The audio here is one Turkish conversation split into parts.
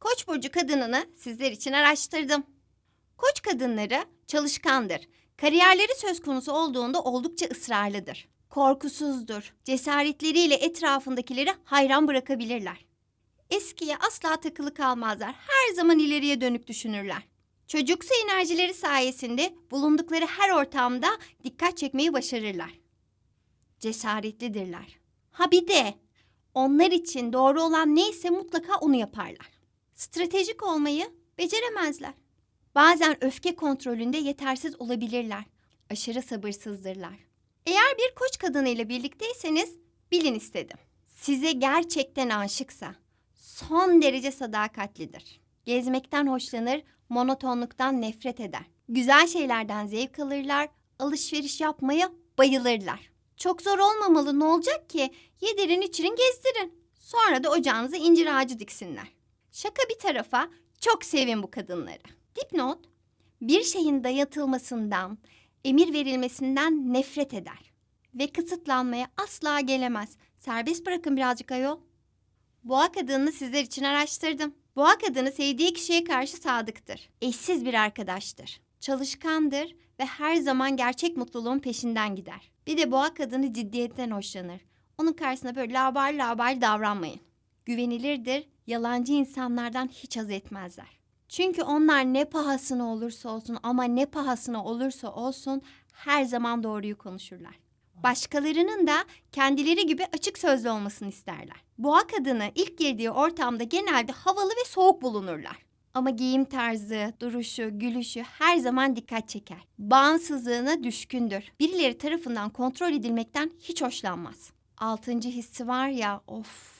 Koç burcu kadınını sizler için araştırdım. Koç kadınları çalışkandır. Kariyerleri söz konusu olduğunda oldukça ısrarlıdır. Korkusuzdur. Cesaretleriyle etrafındakileri hayran bırakabilirler. Eskiye asla takılı kalmazlar. Her zaman ileriye dönük düşünürler. Çocuksu enerjileri sayesinde bulundukları her ortamda dikkat çekmeyi başarırlar. Cesaretlidirler. Ha bir de onlar için doğru olan neyse mutlaka onu yaparlar. Stratejik olmayı beceremezler. Bazen öfke kontrolünde yetersiz olabilirler. Aşırı sabırsızdırlar. Eğer bir koç kadını ile birlikteyseniz bilin istedim. Size gerçekten aşıksa son derece sadakatlidir. Gezmekten hoşlanır, monotonluktan nefret eder. Güzel şeylerden zevk alırlar, alışveriş yapmaya bayılırlar. Çok zor olmamalı ne olacak ki? Yedirin içirin gezdirin. Sonra da ocağınıza incir ağacı diksinler. Şaka bir tarafa çok sevin bu kadınları. Dipnot, bir şeyin dayatılmasından, emir verilmesinden nefret eder. Ve kısıtlanmaya asla gelemez. Serbest bırakın birazcık ayol. Boğa kadınını sizler için araştırdım. Boğa kadını sevdiği kişiye karşı sadıktır. Eşsiz bir arkadaştır. Çalışkandır ve her zaman gerçek mutluluğun peşinden gider. Bir de boğa kadını ciddiyetten hoşlanır. Onun karşısında böyle labar labar davranmayın. Güvenilirdir, yalancı insanlardan hiç haz etmezler. Çünkü onlar ne pahasına olursa olsun ama ne pahasına olursa olsun her zaman doğruyu konuşurlar. Başkalarının da kendileri gibi açık sözlü olmasını isterler. Boğa kadını ilk girdiği ortamda genelde havalı ve soğuk bulunurlar. Ama giyim tarzı, duruşu, gülüşü her zaman dikkat çeker. Bağımsızlığına düşkündür. Birileri tarafından kontrol edilmekten hiç hoşlanmaz. Altıncı hissi var ya, of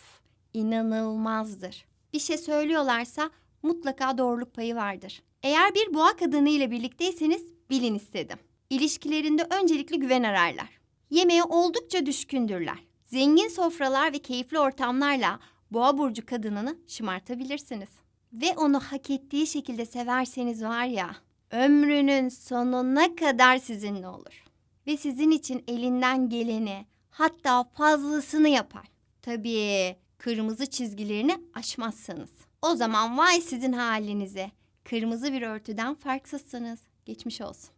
inanılmazdır. Bir şey söylüyorlarsa mutlaka doğruluk payı vardır. Eğer bir boğa kadını ile birlikteyseniz bilin istedim. İlişkilerinde öncelikle güven ararlar. Yemeğe oldukça düşkündürler. Zengin sofralar ve keyifli ortamlarla boğa burcu kadınını şımartabilirsiniz. Ve onu hak ettiği şekilde severseniz var ya, ömrünün sonuna kadar sizinle olur. Ve sizin için elinden geleni, hatta fazlasını yapar. Tabii kırmızı çizgilerini aşmazsanız. O zaman vay sizin halinize. Kırmızı bir örtüden farksızsınız. Geçmiş olsun.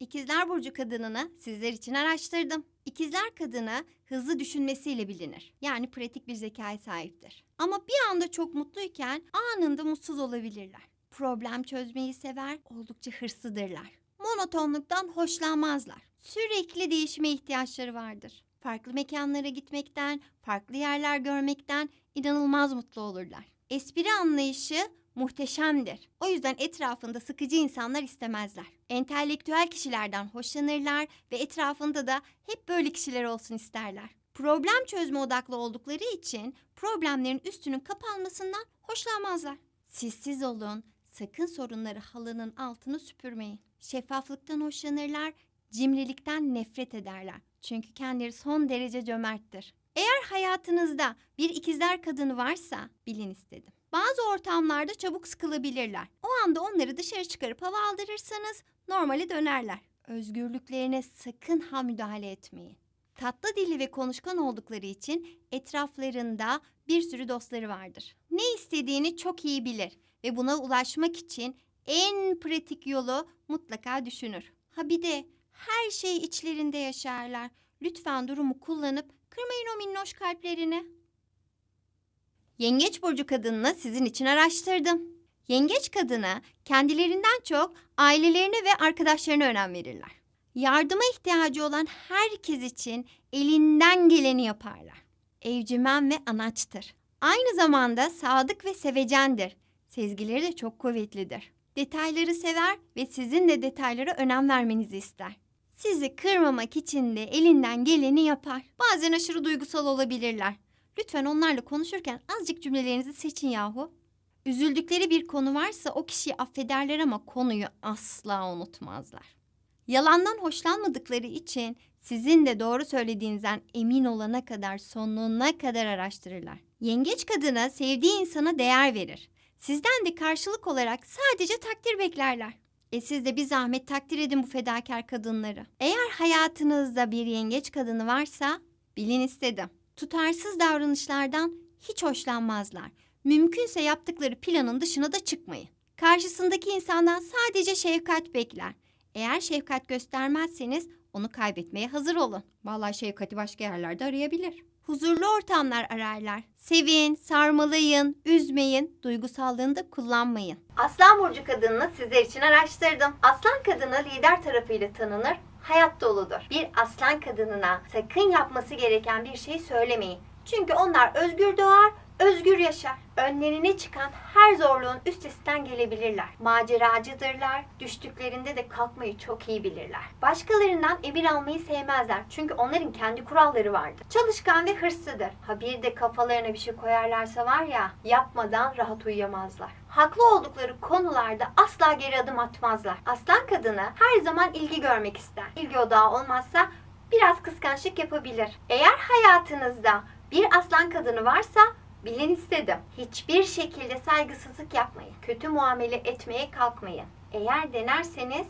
İkizler Burcu kadınını sizler için araştırdım. İkizler kadını hızlı düşünmesiyle bilinir. Yani pratik bir zekaya sahiptir. Ama bir anda çok mutluyken anında mutsuz olabilirler. Problem çözmeyi sever, oldukça hırslıdırlar. Monotonluktan hoşlanmazlar. Sürekli değişime ihtiyaçları vardır. Farklı mekanlara gitmekten, farklı yerler görmekten inanılmaz mutlu olurlar. Espri anlayışı muhteşemdir. O yüzden etrafında sıkıcı insanlar istemezler. Entelektüel kişilerden hoşlanırlar ve etrafında da hep böyle kişiler olsun isterler. Problem çözme odaklı oldukları için problemlerin üstünün kapanmasından hoşlanmazlar. Sessiz olun, sakın sorunları halının altını süpürmeyin. Şeffaflıktan hoşlanırlar, cimrilikten nefret ederler. Çünkü kendileri son derece cömerttir. Eğer hayatınızda bir ikizler kadını varsa bilin istedim. Bazı ortamlarda çabuk sıkılabilirler. O anda onları dışarı çıkarıp hava aldırırsanız normale dönerler. Özgürlüklerine sakın ha müdahale etmeyin. Tatlı dilli ve konuşkan oldukları için etraflarında bir sürü dostları vardır. Ne istediğini çok iyi bilir ve buna ulaşmak için en pratik yolu mutlaka düşünür. Ha bir de her şey içlerinde yaşarlar. Lütfen durumu kullanıp kırmayın o minnoş kalplerini. Yengeç burcu kadınını sizin için araştırdım. Yengeç kadını kendilerinden çok ailelerine ve arkadaşlarına önem verirler. Yardıma ihtiyacı olan herkes için elinden geleni yaparlar. Evcimen ve anaçtır. Aynı zamanda sadık ve sevecendir. Sezgileri de çok kuvvetlidir. Detayları sever ve sizin de detaylara önem vermenizi ister. Sizi kırmamak için de elinden geleni yapar. Bazen aşırı duygusal olabilirler. Lütfen onlarla konuşurken azıcık cümlelerinizi seçin yahu. Üzüldükleri bir konu varsa o kişiyi affederler ama konuyu asla unutmazlar. Yalandan hoşlanmadıkları için sizin de doğru söylediğinizden emin olana kadar sonuna kadar araştırırlar. Yengeç kadına sevdiği insana değer verir. Sizden de karşılık olarak sadece takdir beklerler. E siz de bir zahmet takdir edin bu fedakar kadınları. Eğer hayatınızda bir yengeç kadını varsa bilin istedim. Tutarsız davranışlardan hiç hoşlanmazlar. Mümkünse yaptıkları planın dışına da çıkmayın. Karşısındaki insandan sadece şefkat bekler. Eğer şefkat göstermezseniz onu kaybetmeye hazır olun. Vallahi şefkati başka yerlerde arayabilir. Huzurlu ortamlar ararlar. Sevin, sarmalayın, üzmeyin, duygusallığını da kullanmayın. Aslan burcu kadınını sizler için araştırdım. Aslan kadını lider tarafıyla tanınır, hayat doludur. Bir aslan kadınına sakın yapması gereken bir şey söylemeyin. Çünkü onlar özgür doğar, özgür yaşar. Önlerine çıkan her zorluğun üstesinden gelebilirler. Maceracıdırlar. Düştüklerinde de kalkmayı çok iyi bilirler. Başkalarından emir almayı sevmezler. Çünkü onların kendi kuralları vardır. Çalışkan ve hırslıdır. Ha bir de kafalarına bir şey koyarlarsa var ya yapmadan rahat uyuyamazlar. Haklı oldukları konularda asla geri adım atmazlar. Aslan kadını her zaman ilgi görmek ister. İlgi odağı olmazsa biraz kıskançlık yapabilir. Eğer hayatınızda bir aslan kadını varsa bilin istedim. Hiçbir şekilde saygısızlık yapmayın. Kötü muamele etmeye kalkmayın. Eğer denerseniz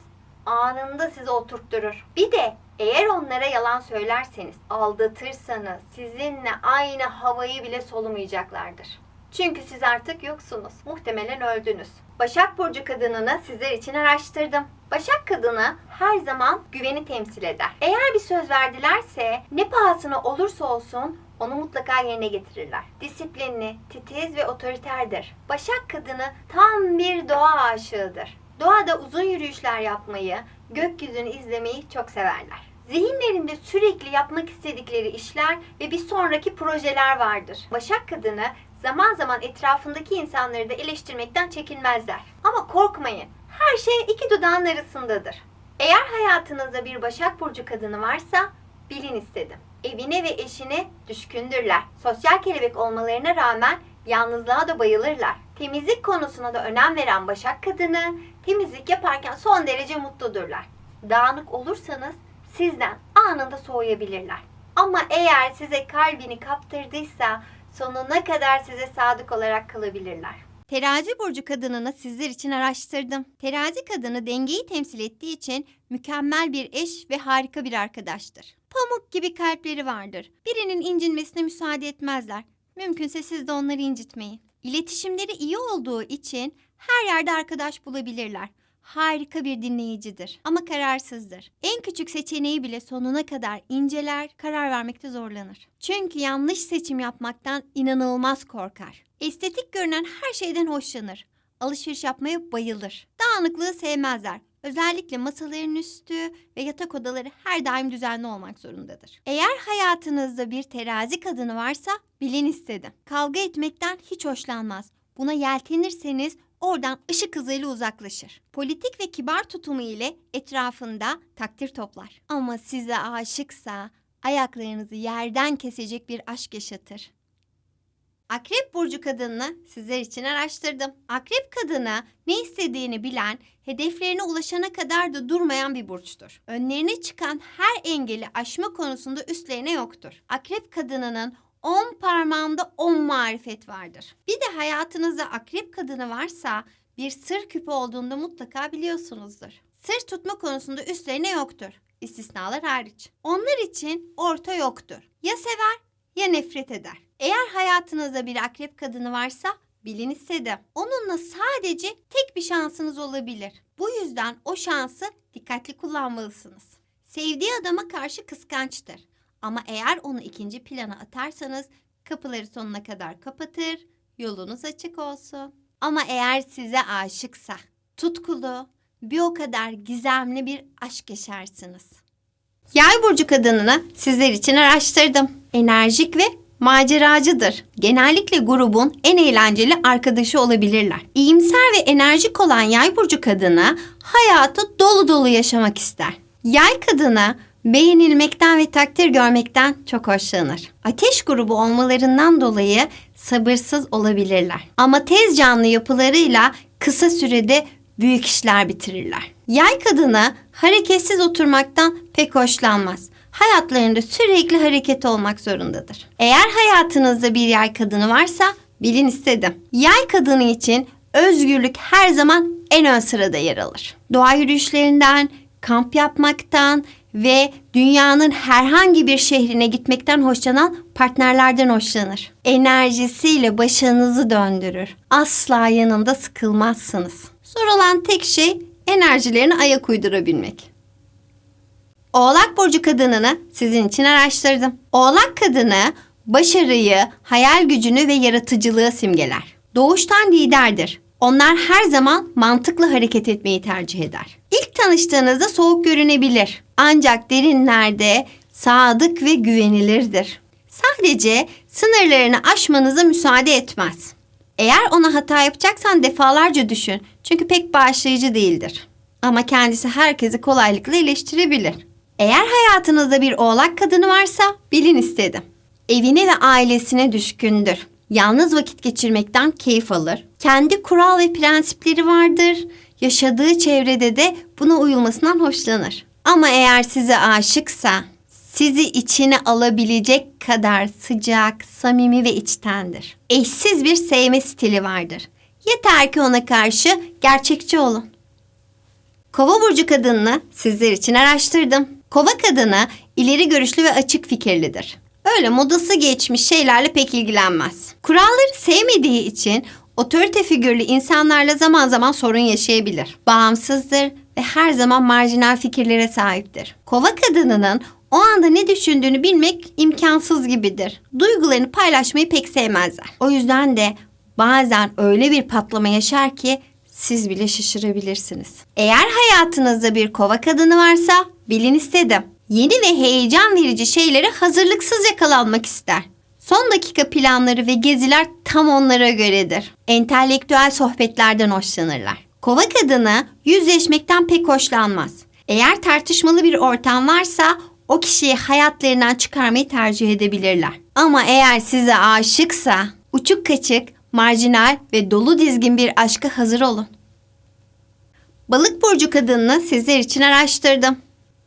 anında sizi oturtturur. Bir de eğer onlara yalan söylerseniz, aldatırsanız sizinle aynı havayı bile solumayacaklardır. Çünkü siz artık yoksunuz. Muhtemelen öldünüz. Başak Burcu kadınını sizler için araştırdım. Başak kadını her zaman güveni temsil eder. Eğer bir söz verdilerse ne pahasına olursa olsun onu mutlaka yerine getirirler. Disiplinli, titiz ve otoriterdir. Başak kadını tam bir doğa aşığıdır. Doğada uzun yürüyüşler yapmayı, gökyüzünü izlemeyi çok severler. Zihinlerinde sürekli yapmak istedikleri işler ve bir sonraki projeler vardır. Başak kadını zaman zaman etrafındaki insanları da eleştirmekten çekinmezler. Ama korkmayın. Her şey iki dudağın arasındadır. Eğer hayatınızda bir Başak Burcu kadını varsa bilin istedim. Evine ve eşine düşkündürler. Sosyal kelebek olmalarına rağmen yalnızlığa da bayılırlar. Temizlik konusuna da önem veren Başak kadını temizlik yaparken son derece mutludurlar. Dağınık olursanız sizden anında soğuyabilirler. Ama eğer size kalbini kaptırdıysa sonuna kadar size sadık olarak kalabilirler. Terazi burcu kadınını sizler için araştırdım. Terazi kadını dengeyi temsil ettiği için mükemmel bir eş ve harika bir arkadaştır. Pamuk gibi kalpleri vardır. Birinin incinmesine müsaade etmezler. Mümkünse siz de onları incitmeyin. İletişimleri iyi olduğu için her yerde arkadaş bulabilirler. Harika bir dinleyicidir ama kararsızdır. En küçük seçeneği bile sonuna kadar inceler, karar vermekte zorlanır. Çünkü yanlış seçim yapmaktan inanılmaz korkar. Estetik görünen her şeyden hoşlanır. Alışveriş yapmaya bayılır. Dağınıklığı sevmezler. Özellikle masaların üstü ve yatak odaları her daim düzenli olmak zorundadır. Eğer hayatınızda bir terazi kadını varsa bilin istedim. Kavga etmekten hiç hoşlanmaz. Buna yeltenirseniz oradan ışık hızıyla uzaklaşır. Politik ve kibar tutumu ile etrafında takdir toplar. Ama size aşıksa ayaklarınızı yerden kesecek bir aşk yaşatır. Akrep burcu kadınını sizler için araştırdım. Akrep kadını ne istediğini bilen, hedeflerine ulaşana kadar da durmayan bir burçtur. Önlerine çıkan her engeli aşma konusunda üstlerine yoktur. Akrep kadınının 10 parmağında 10 marifet vardır. Bir de hayatınızda akrep kadını varsa bir sır küpü olduğunda mutlaka biliyorsunuzdur. Sır tutma konusunda üstlerine yoktur. İstisnalar hariç. Onlar için orta yoktur. Ya sever ya nefret eder. Eğer hayatınızda bir akrep kadını varsa bilin istedim. Onunla sadece tek bir şansınız olabilir. Bu yüzden o şansı dikkatli kullanmalısınız. Sevdiği adama karşı kıskançtır. Ama eğer onu ikinci plana atarsanız kapıları sonuna kadar kapatır, yolunuz açık olsun. Ama eğer size aşıksa, tutkulu, bir o kadar gizemli bir aşk yaşarsınız. Yay burcu kadınını sizler için araştırdım. Enerjik ve maceracıdır. Genellikle grubun en eğlenceli arkadaşı olabilirler. İyimser ve enerjik olan yay burcu kadını hayatı dolu dolu yaşamak ister. Yay kadını beğenilmekten ve takdir görmekten çok hoşlanır. Ateş grubu olmalarından dolayı sabırsız olabilirler. Ama tez canlı yapılarıyla kısa sürede büyük işler bitirirler. Yay kadını hareketsiz oturmaktan pek hoşlanmaz. Hayatlarında sürekli hareket olmak zorundadır. Eğer hayatınızda bir yay kadını varsa bilin istedim. Yay kadını için özgürlük her zaman en ön sırada yer alır. Doğa yürüyüşlerinden, kamp yapmaktan, ve dünyanın herhangi bir şehrine gitmekten hoşlanan partnerlerden hoşlanır. Enerjisiyle başınızı döndürür. Asla yanında sıkılmazsınız. Zor olan tek şey enerjilerini ayak uydurabilmek. Oğlak burcu kadınını sizin için araştırdım. Oğlak kadını başarıyı, hayal gücünü ve yaratıcılığı simgeler. Doğuştan liderdir. Onlar her zaman mantıklı hareket etmeyi tercih eder. İlk tanıştığınızda soğuk görünebilir. Ancak derinlerde sadık ve güvenilirdir. Sadece sınırlarını aşmanıza müsaade etmez. Eğer ona hata yapacaksan defalarca düşün. Çünkü pek bağışlayıcı değildir. Ama kendisi herkesi kolaylıkla eleştirebilir. Eğer hayatınızda bir oğlak kadını varsa bilin istedim. Evine ve ailesine düşkündür. Yalnız vakit geçirmekten keyif alır. Kendi kural ve prensipleri vardır. Yaşadığı çevrede de buna uyulmasından hoşlanır. Ama eğer size aşıksa sizi içine alabilecek kadar sıcak, samimi ve içtendir. Eşsiz bir sevme stili vardır. Yeter ki ona karşı gerçekçi olun. Kova burcu kadınını sizler için araştırdım. Kova kadını ileri görüşlü ve açık fikirlidir. Öyle modası geçmiş şeylerle pek ilgilenmez. Kuralları sevmediği için otorite figürlü insanlarla zaman zaman sorun yaşayabilir. Bağımsızdır ve her zaman marjinal fikirlere sahiptir. Kova kadınının o anda ne düşündüğünü bilmek imkansız gibidir. Duygularını paylaşmayı pek sevmezler. O yüzden de bazen öyle bir patlama yaşar ki siz bile şaşırabilirsiniz. Eğer hayatınızda bir kova kadını varsa bilin istedim. Yeni ve heyecan verici şeylere hazırlıksız yakalanmak ister. Son dakika planları ve geziler tam onlara göredir. Entelektüel sohbetlerden hoşlanırlar. Kova kadını yüzleşmekten pek hoşlanmaz. Eğer tartışmalı bir ortam varsa o kişiyi hayatlarından çıkarmayı tercih edebilirler. Ama eğer size aşıksa uçuk kaçık, marjinal ve dolu dizgin bir aşka hazır olun. Balık burcu kadınını sizler için araştırdım.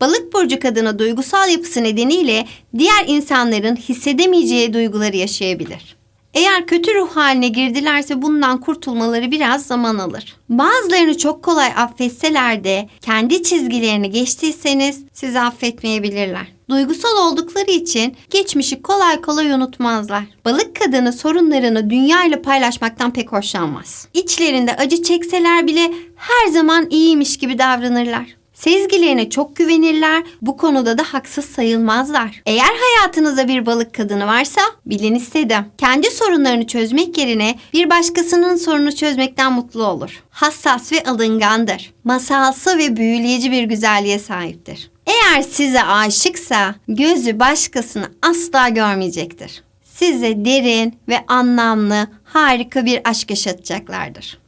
Balık burcu kadını duygusal yapısı nedeniyle diğer insanların hissedemeyeceği duyguları yaşayabilir. Eğer kötü ruh haline girdilerse bundan kurtulmaları biraz zaman alır. Bazılarını çok kolay affetseler de kendi çizgilerini geçtiyseniz sizi affetmeyebilirler. Duygusal oldukları için geçmişi kolay kolay unutmazlar. Balık kadını sorunlarını dünya ile paylaşmaktan pek hoşlanmaz. İçlerinde acı çekseler bile her zaman iyiymiş gibi davranırlar. Sezgilerine çok güvenirler. Bu konuda da haksız sayılmazlar. Eğer hayatınızda bir balık kadını varsa bilin istedim. Kendi sorunlarını çözmek yerine bir başkasının sorunu çözmekten mutlu olur. Hassas ve alıngandır. Masalsı ve büyüleyici bir güzelliğe sahiptir. Eğer size aşıksa gözü başkasını asla görmeyecektir. Size derin ve anlamlı harika bir aşk yaşatacaklardır.